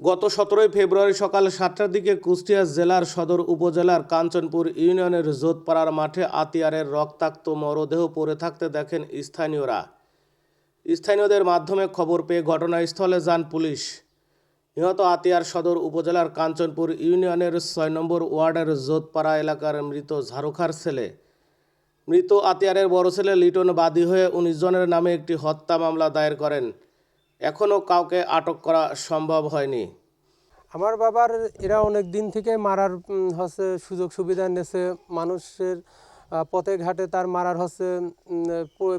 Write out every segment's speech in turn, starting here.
গত সতেরোই ফেব্রুয়ারি সকাল সাতটার দিকে কুষ্টিয়া জেলার সদর উপজেলার কাঞ্চনপুর ইউনিয়নের জোতপাড়ার মাঠে আতিয়ারের রক্তাক্ত মরদেহ পড়ে থাকতে দেখেন স্থানীয়রা। স্থানীয়দের মাধ্যমে খবর পেয়ে ঘটনাস্থলে যান পুলিশ। নিহত আতিয়ার সদর উপজেলার কাঞ্চনপুর ইউনিয়নের ছয় নম্বর ওয়ার্ডের জোতপাড়া এলাকার মৃত ঝাড়ুখার ছেলে। মৃত আতিয়ারের বড় ছেলে লিটন বাদী হয়ে উনিশ জনের নামে একটি হত্যা মামলা দায়ের করেন। এখনও কাউকে আটক করা সম্ভব হয়নি। আমার বাবার, এরা অনেক দিন থেকে মারার হচ্ছে সুযোগ সুবিধা নেছে মানুষের পথে ঘাটে তার মারার হচ্ছে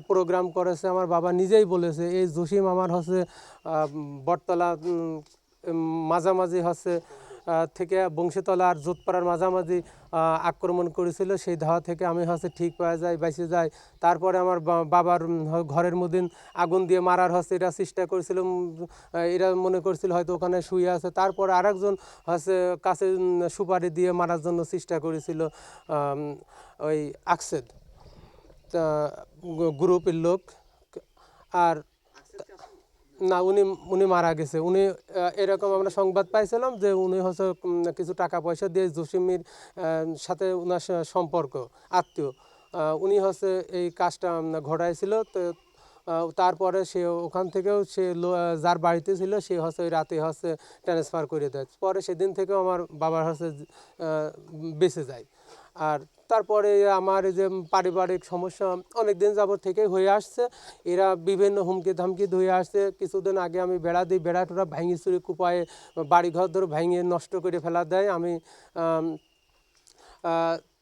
প্রোগ্রাম করেছে। আমার বাবা নিজেই বলেছে, এই জসিম আমার হচ্ছে বটতলা মাঝামাঝি হচ্ছে থেকে বংশীতলা আর জোতপাড়ার মাঝামাঝি আক্রমণ করেছিল। সেই ধাওয়া থেকে আমি হচ্ছে ঠিক পাওয়া যায়, বেঁচে যাই তারপরে আমার বাবার ঘরের মধ্যে আগুন দিয়ে মারার হচ্ছে, এরা চেষ্টা করেছিল এরা মনে করছিল হয়তো ওখানে শুয়ে আছে। তারপরে আরেকজন হচ্ছে কাছে সুপারি দিয়ে মারার জন্য চেষ্টা করেছিল ওই আকসেদ গ্রুপের লোক। আর না, উনি উনি মারা গেছে। উনি এরকম আমরা সংবাদ পাইছিলাম যে উনি হচ্ছে কিছু টাকা পয়সা দিয়ে জসিমির সাথে ওনার সা- সম্পর্ক, আত্মীয়। উনি হচ্ছে এই কাজটা ঘটাইছিল। তো তারপরে সে ওখান থেকেও সে যার বাড়িতে ছিল, সে হচ্ছে ওই রাতে হচ্ছে ট্রান্সফার করে দেয়। পরে সেদিন থেকে আমার বাবার হচ্ছে বেঁচে যায়। আর তারপরে আমার যে পারিবারিক সমস্যা অনেক দিন যাবত থেকে হয়ে আসছে। এরা বিভিন্ন হুমকি ধামকি ধুয়ে আসছে। কিছুদিন আগে আমি বেড়া দিই বেড়া টোড়া ভাঙি চুরি কুপায়ে বাড়িঘর ধরে ভেঙে নষ্ট করে ফেলা দেয়। আমি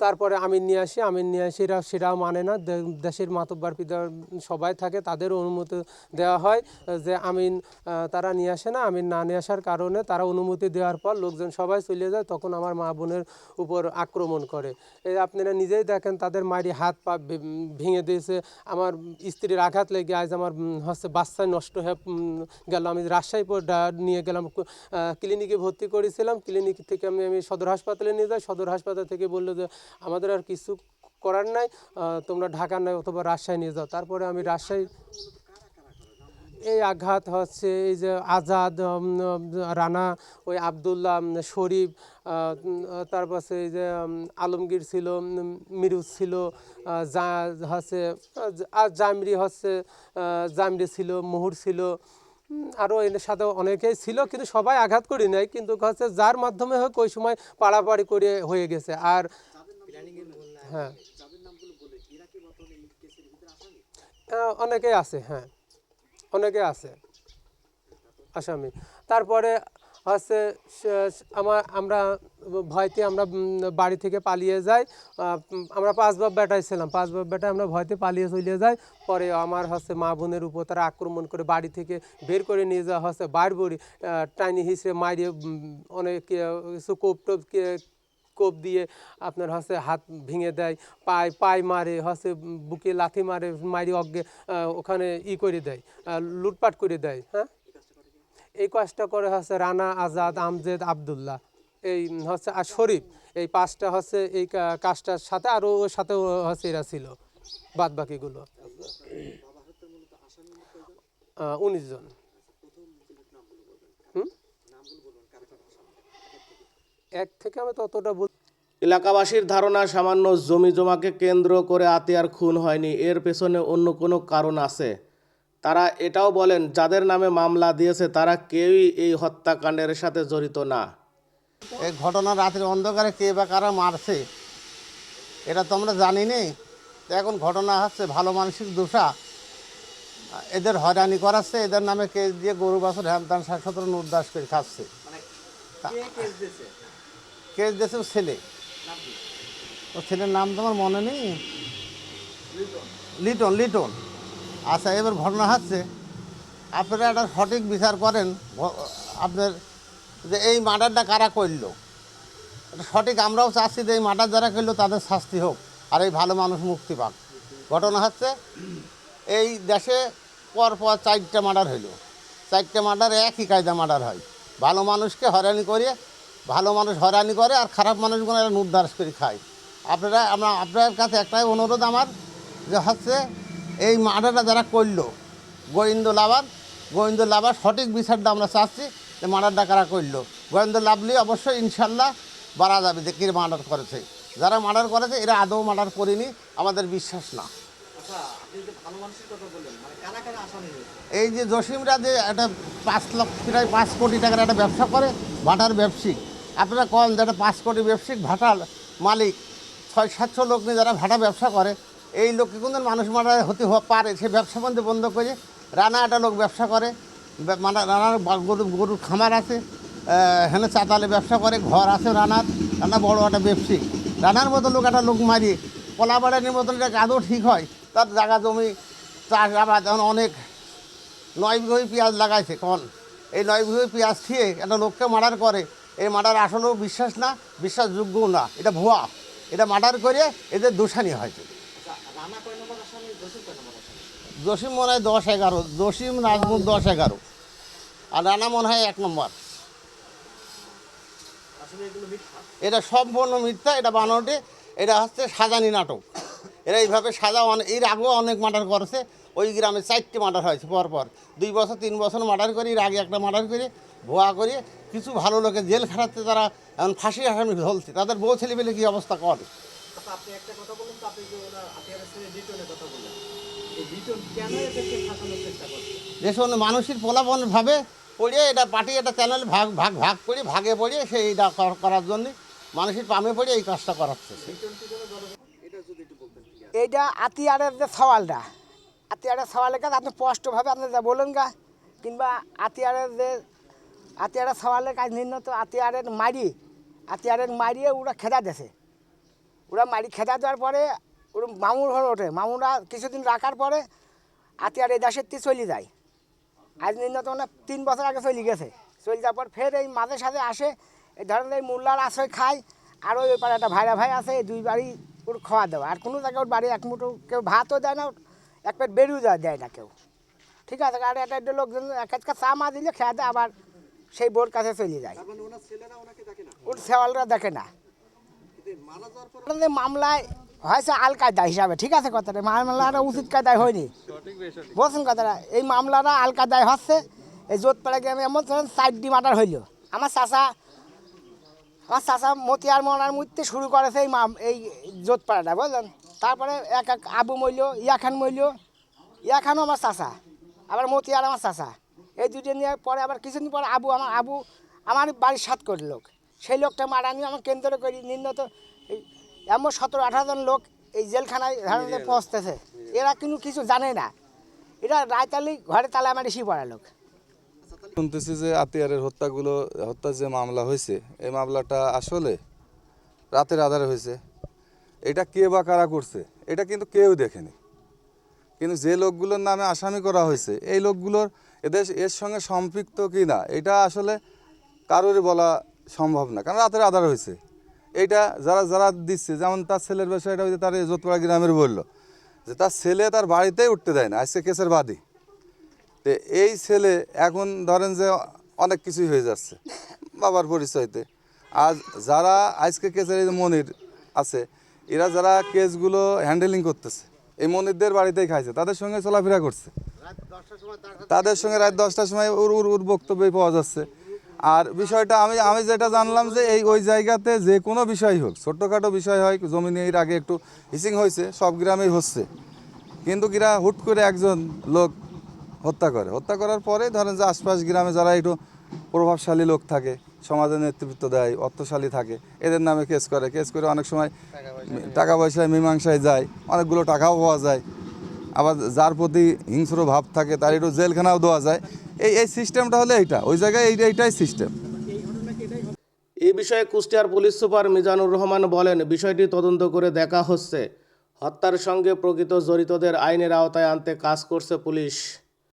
তারপরে আমিন নিয়ে আসি আমিন নিয়ে আসি এরা সেটাও মানে না। দেশের মাতব্বার পিতা সবাই থাকে তাদের অনুমতি দেওয়া হয় যে আমিন তারা নিয়ে আসে না, আমিন না নিয়ে আসার কারণে তারা অনুমতি দেওয়ার পর লোকজন সবাই চলে যায়, তখন আমার মা বোনের উপর আক্রমণ করে। এই আপনারা নিজেই দেখেন তাদের মারি হাত পা ভেঙে দিয়েছে। আমার স্ত্রীর আঘাত লেগে আজ আমার হচ্ছে বাচ্চা নষ্ট হয়ে গেল। আমি রাজশাহী নিয়ে গেলাম ক্লিনিকে ভর্তি করেছিলাম। ক্লিনিক থেকে আমি আমি সদর হাসপাতালে নিয়ে যাই। সদর হাসপাতাল থেকে বলল যে, আমাদের আর কিছু করার নাই তোমরা ঢাকা নাই অথবা রাজশাহী নিয়ে যাও। তারপরে আমি রাজশাহী এই আঘাত হচ্ছে, এই যে আজাদ রানা, ওই আবদুল্লাহ শরীফ তারপর এই যে আলমগীর ছিল মিরুজ ছিল জা, হচ্ছে জামরি হচ্ছে জামরি ছিল, মুহুর ছিল আরও এর সাথে অনেকেই ছিল, কিন্তু সবাই আঘাত করি নাই, কিন্তু হচ্ছে যার মাধ্যমে হোক ওই সময় পাড়াপাড়ি করে হয়ে গেছে। আর হ্যাঁ। অনেকে আছে হ্যাঁ। অনেকে আছে, আসামি। তারপরে হচ্ছে আমার আমরা ভয়তে আমরা বাড়ি থেকে পালিয়ে যাই। আমরা পাঁচ বাপ বেটায় ছিলাম। পাঁচ বাপ বেটায় আমরা ভয়তে পালিয়ে চলে যাই। পরে আমার হচ্ছে মা বোনের উপর তারা আক্রমণ করে বাড়ি থেকে বের করে নিয়ে যাওয়া হচ্ছে বাইর বড়ি টাইনি হিসেবে মারিয়ে অনেক কিছু কোপ টোপ কোপ দিয়ে আপনার হচ্ছে হাত ভেঙে দেয়, পায়, পায়ে মারে, হচ্ছে বুকে লাথি মারে মারি অজ্ঞে ওখানে ই করে দেয় লুটপাট করে দেয় হ্যাঁ? এই কাজটা করে হচ্ছে রানা, আজাদ, আমজেদ, আবদুল্লাহ। এই হচ্ছে, আর শরীফ, এই পাঁচটা হচ্ছে এই কাজটার সাথে আরও ওর সাথে হচ্ছে এরা ছিল বাদ বাকিগুলো উনিশ জন। এক থেকে আমি ততটা বল এলাকাবাসীর ধারণা, সামান্য জমি জমাকে কেন্দ্র করে আতিয়ার খুন হয়নি। এর পেছনে অন্য কোনো কারণ আছে? তারা এটাও বলেন যাদের নামে মামলা দিয়েছে তারা কেউই এই হত্যাকাণ্ডের সাথে জড়িত না। এই ঘটনা রাতের অন্ধকারে কে বা কারা মারছে এটা তো আমরা জানি নি এখন ঘটনা হচ্ছে ভালো মানসিক দোষা এদের হয়রানি করাচ্ছে এদের নামে কেস দিয়ে গরু বাছর হ্যান ত্যান ষাট সতেরো উদ্দাস করে খাচ্ছে। কেস দিয়েছে? ওর ছেলে। ও ছেলের নাম তোমার মনে নেই। লিটন লিটন। আচ্ছা এবার ঘটনা হচ্ছে, আপনারা একটা সঠিক বিচার করেন আপনার যে এই মার্ডারটা কারা করল? সঠিক আমরাও চাচ্ছি যে এই মার্ডার যারা করল, তাদের শাস্তি হোক, আর এই ভালো মানুষ মুক্তি পাক। ঘটনা হচ্ছে, এই দেশে পর পর চারটে মার্ডার হইল। চারটে মার্ডার একই কায়দা মার্ডার হয়। ভালো মানুষকে হয়রানি করে ভালো মানুষ হয়রানি করে, আর খারাপ মানুষগুলো এরা নুদ্দাস করে খায়। আপনারা, আমরা, আপনার কাছে একটাই অনুরোধ আমার, যে হচ্ছে এই মার্ডারটা যারা করল গোবিন্দ লাভার গোবিন্দ লাভার সঠিক বিচারটা আমরা চাচ্ছি যে মার্ডারটা কারা করল। গোয়েন্দা লাভলি অবশ্যই ইনশাল্লাহ বাড়া যাবে যে কে মার্ডার করেছে। যারা মার্ডার করেছে এরা আদৌ মার্ডার করেনি আমাদের বিশ্বাস না। এই যে জসিমরা যে একটা পাঁচ লক্ষ প্রায় পাঁচ কোটি টাকার একটা ব্যবসা করে ভাটার ব্যবসায়িক। আপনারা কন যে একটা পাঁচ কোটি ব্যবসায়িক ভাটার মালিক ছয় সাতশো লোক নিয়ে যারা ভাটা ব্যবসা করে এই লোককে কিন্তু মানুষ মারা হতে পারে, সে ব্যবসা বন্ধ বন্ধ করে রানা একটা লোক ব্যবসা করে মানে রানার গরু গরুর খামার আছে হেনে চাতালে ব্যবসা করে, ঘর আছে রানার, রানা বড় একটা ব্যবসায়িক রানার মতো লোক একটা লোক মারি কলাবাড়ানির মতন এটা আদৌ ঠিক হয়? তার জায়গা জমি, চাষ এখন অনেক। নয় বিঘই পেঁয়াজ লাগাইছে, কন। এই নয় বিঘই পেঁয়াজ খেয়ে একটা লোককে মার্ডার করে, এই মার্ডার আসলেও বিশ্বাস না, বিশ্বাসযোগ্যও না। এটা ভুয়া। এটা মার্ডার করে এদের দোষানি হয়েছে জসিম মনে হয় দশ এগারো। জসিম নাজমুল দশ এগারো। আর রানা মনে হয় এক নম্বর। এটা সম্পূর্ণ মিথ্যা এটা বানানোটে এটা হচ্ছে সাজানি নাটক। এরা এইভাবে সাজা অনেক এর আগেও অনেক মার্ডার করেছে। ওই গ্রামে চারটে মার্ডার হয়েছে পরপর দুই বছর তিন বছর মার্ডার করে এর আগে একটা মার্ডার করে ভুয়া করে। কিছু ভালো লোকে জেল খাটাচ্ছে তারা এখন ফাঁসি আসামি ধরছে। তাদের বউ ছেলে পেলে কী অবস্থা করে? আপনি একটা কথা বলুন তো আপনি যে ওনার আতিয়ারের ছেলে লিটনের কথা বললেন এই লিটন কেন এদেরকে ফাঁসানোর চেষ্টা করছে দেশে মানুষের পোলাপন ভাবে পড়িয়ে এটা পার্টি এটা চ্যানেল ভাগ ভাগ ভাগ করে ভাগে পড়িয়ে সে এইটা করার জন্য মানুষের পামে পড়ে এই কাজটা করাচ্ছে এইটা আতিয়ারের যে সওয়ালটা আতিয়ারের সওয়ালের কাজ আপনি স্পষ্টভাবে আপনি যা বলেন গা কিংবা আতিয়ারের যে আতিয়ারের সওয়ালের কাজ নিম্নত আতিয়ারের মারি আতিয়ারের মারিয়ে ওরা খেদা দেছে ওরা মারি খেদা দেওয়ার পরে ওরা মামুর হয়ে ওঠে। মামুরা কিছুদিন রাখার পরে আতিয়ার এই দেশের তি চলে যায়। আজ নিম্নত মানে তিন বছর আগে চলে গেছে। চলে যাওয়ার পর ফের এই মাঝে সাঝে আসে এই ধরেন এই মোল্লার আশ্রয় খায় আর ওই পারে একটা ভাইরা ভাই আছে এই দুই বাড়ি ওর খাওয়া দেওয়া। আর কোনো জায়গায় ওর বাড়ি এক মুঠো কেউ ভাতও দেয় না এক পেট বেরিয়েও দেয় দেয় না কেউ। ঠিক আছে আর একটা একটা লোকজন এক কাজকা চা মা দিলে খেয়ে দেয় আবার সেই বোর কাছে চলে যায়। মানে ওর সেওয়ালরা দেখে না মারা যাওয়ার পর আপনাদের মামলায় হয়েছে আল কায়দা হিসাবে ঠিক আছে কথাটা? মামলাটা উচিত কায়দায় হয়নি। বলছেন কথাটা এই মামলাটা আল কায়দায় হচ্ছে এই জোতপাড়া গ্রামে এমন ধরেন চারটি মার্ডার হইল। আমার চাচা আমার চাচা মতিয়ার মনার মূর্তি শুরু করেছে এই মাম এই জোতপাড়াটা বুঝলেন? তারপরে এক এক আবু মইল ইয়াখান মইল। ইয়াখানও আমার চাচা আবার মতিয়ার আমার চাচা। এই দুটো নিয়ে পরে আবার কিছুদিন পরে আবু আমার আবু আমার বাড়ির সাত কোটি লোক। সেই লোকটা মারা নিয়ে আমার কেন্দ্র করি নিম্নত এই এমন সতেরো আঠারো জন লোক এই জেলখানায় ধারণে পৌঁছতেছে। এরা কিন্তু কিছু জানে না। এরা রায়তালি ঘরে তালা মারি পড়া লোক। শুনতেছি যে আতিয়ারের হত্যাগুলো হত্যার যে মামলা হয়েছে এই মামলাটা আসলে রাতের আধারে হয়েছে। এটা কে বা কারা করছে এটা কিন্তু কেউ দেখেনি। কিন্তু যে লোকগুলোর নামে আসামি করা হয়েছে এই লোকগুলোর এদের এর সঙ্গে সম্পৃক্ত কি না এটা আসলে কারোরই বলা সম্ভব না কারণ রাতের আধার হয়েছে। এইটা যারা যারা দিচ্ছে যেমন তার ছেলের বিষয়টা হয়েছে তার যোধপাড়া গ্রামের বলল যে তার ছেলে তার বাড়িতেই উঠতে দেয় না আজকে কেসের বাদী। তো এই ছেলে এখন ধরেন যে অনেক কিছুই হয়ে যাচ্ছে বাবার পরিচয়তে। আর যারা আজকে কেসের এই মনির আছে এরা যারা কেসগুলো হ্যান্ডেলিং করতেছে এই মনিরদের বাড়িতেই খাইছে তাদের সঙ্গে চলাফেরা করছে। তাদের সঙ্গে রাত দশটার সময় ওর ওর বক্তব্যই পাওয়া যাচ্ছে। আর বিষয়টা আমি আমি যেটা জানলাম যে এই, ওই জায়গাতে যে কোনো বিষয় হোক, ছোট্টখাটো বিষয় হয়, জমি নিয়ে এর আগে একটু হিসিং হয়েছে, সব গ্রামেই হচ্ছে। কিন্তু কিরা হুট করে একজন লোক হত্যা করে। হত্যা করার পরে ধরেন যে আশপাশ গ্রামে যারা একটু প্রভাবশালী লোক থাকে সমাজের নেতৃত্ব দেয়, অর্থশালী থাকে, এদের নামে কেস করে। কেস করে অনেক সময় টাকা পয়সায় মীমাংসায় যায়, অনেকগুলো টাকাও পাওয়া যায়। আবার যার প্রতি হিংস্র ভাব থাকে, তার একটু জেলখানাও দেওয়া যায়। এই এই সিস্টেমটা হলে এইটা। ওই জায়গায় এইটা এইটাই সিস্টেম। এই বিষয়ে কুষ্টিয়ার পুলিশ সুপার মিজানুর রহমান বলেন, বিষয়টি তদন্ত করে দেখা হচ্ছে। হত্যার সঙ্গে প্রকৃত জড়িতদের আইনের আওতায় আনতে কাজ করছে পুলিশ।